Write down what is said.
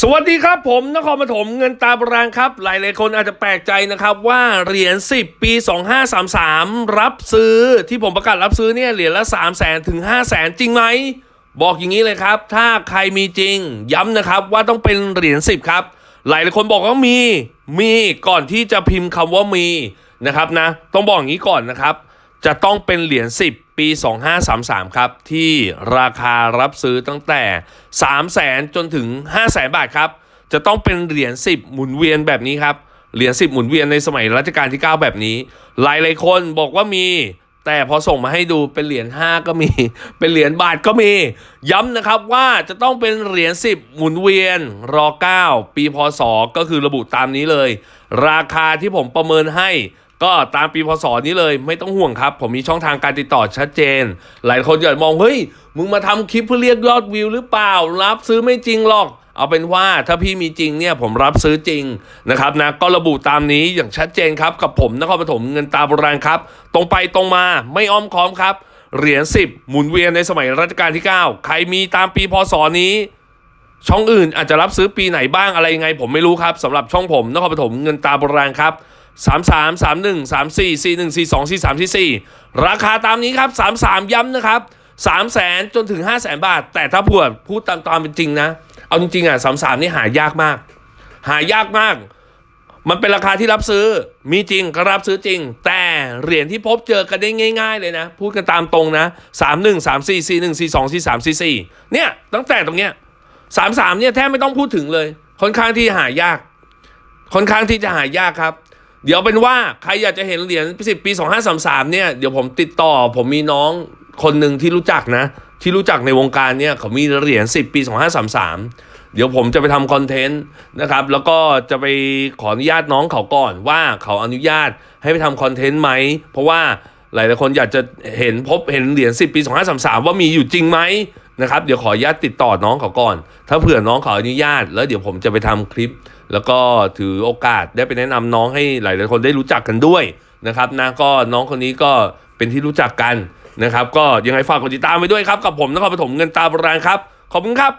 สวัสดีครับผมนครปฐมเงินตาโบราณครับ หลายหลายคนอาจจะแปลกใจนะครับว่าเหรียญ10 ปี 2533 รับซื้อที่ผมประกาศรับซื้อเนี่ยเหรียญละ3 0 0แสนถึง5 0 0แสนจริงไหม บอกอย่างนี้เลยครับ ถ้าใครมีจริง ย้ำนะครับว่าต้องเป็นเหรียญ10 ครับ หลายหลายคนบอกว่ามีมีก่อนที่จะพิมพ์คำว่ามีนะครับนะ ต้องบอกอย่างนี้ก่อนนะครับ จะต้องเป็นเหรียญ10 ปี 2533 ครับ ที่ราคารับซื้อตั้งแต่ 3 0 0แสนจนถึง 5 0 0แสนบาทครับ จะต้องเป็นเหรียญ10 หมุนเวียนแบบนี้ครับเหรียญ10 หมุนเวียนในสมัยรัชกาลที่ 9 แบบนี้ หลายหลายคนบอกว่ามี แต่พอส่งมาให้ดูเป็นเหรียญ5ก็มี เป็นเหรียญบาทก็มี ย้ำนะครับว่าจะต้องเป็นเหรียญ10 หมุนเวียนร9ปีพศก็คือระบุตามนี้เลย ราคาที่ผมประเมินให้ ก็ตามปีพศนี้เลยไม่ต้องห่วงครับ ผมมีช่องทางการติดต่อชัดเจน หลายคนจะมองเฮ้ยมึงมาทำคลิปเพื่อเรียกยอดวิวหรือเปล่า รับซื้อไม่จริงหรอก เอาเป็นว่าถ้าพี่มีจริงเนี่ยผมรับซื้อจริงนะครับนะก็ระบุตามนี้อย่างชัดเจนครับ กับผมนครปฐมเงินตาโบราณครับ ตรงไปตรงมาไม่อ้อมค้อมครับเหรียญ10 หมุนเวียนในสมัยรัชกาลที่ 9 ใครมีตามปีพศนี้ ช่องอื่นอาจจะรับซื้อปีไหนบ้างอะไรยังไง ผมไม่รู้ครับสำหรับช่องผมนครปฐมเงินตาโบราณครับ 3 3 3 1 3 4 4 1 4 2 4 3 4 4 ราคาตามนี้ครับ 3 3 ย้ำนะครับ 3 0 0แสนจนถึง 5 0 0แสนบาท แต่ถ้าพูดพูดตามตามเป็นจริงนะ เอาจริงๆอะ 3 3 นี่หายากมาก หายากมาก มันเป็นราคาที่รับซื้อ มีจริงก็รับซื้อจริง แต่เหรียญที่พบเจอกันได้ง่าย ๆ เลยนะ พูดกันตามตรงนะ 3 1 3 4 4 1 4 2 4 3 4 4 เนี่ย ตั้งแต่ตรงเนี้ย 3 3 เนี่ยแทบไม่ต้องพูดถึงเลย ค่อนข้างที่หายาก ค่อนข้างที่จะหายากครับ เดี๋ยวเป็นว่าใครอยากจะเห็นเหรียญ10ปี2533เนี่ยเดี๋ยวผมติดต่อผมมีน้องคนหนึ่งที่รู้จักนะ ที่รู้จักในวงการเนี่ยเขามีเหรียญ10ปี2533เดี๋ยวผมจะไปทำคอนเทนต์นะครับ แล้วก็จะไปขออนุญาตน้องเขาก่อนว่าเขาอนุญาตให้ไปทำคอนเทนต์ไหม เพราะว่าหลายๆคนอยากจะเห็นพบเห็นเหรียญ10 ปี 2533 ว่ามีอยู่จริงไหม นะครับ เดี๋ยวขออนุญาตติดต่อน้องเขาก่อน ถ้าเผื่อน้องเขาอนุญาต แล้วเดี๋ยวผมจะไปทำคลิป แล้วก็ถือโอกาสได้ไปแนะนำน้องให้หลายๆคนได้รู้จักกันด้วยนะครับนะก็น้องคนนี้ก็เป็นที่รู้จักกันนะครับ ก็ยังไงฝากกดติดตามไปด้วยครับ กับผมนครปฐมเงินตาโบราณครับ ขอบคุณครับ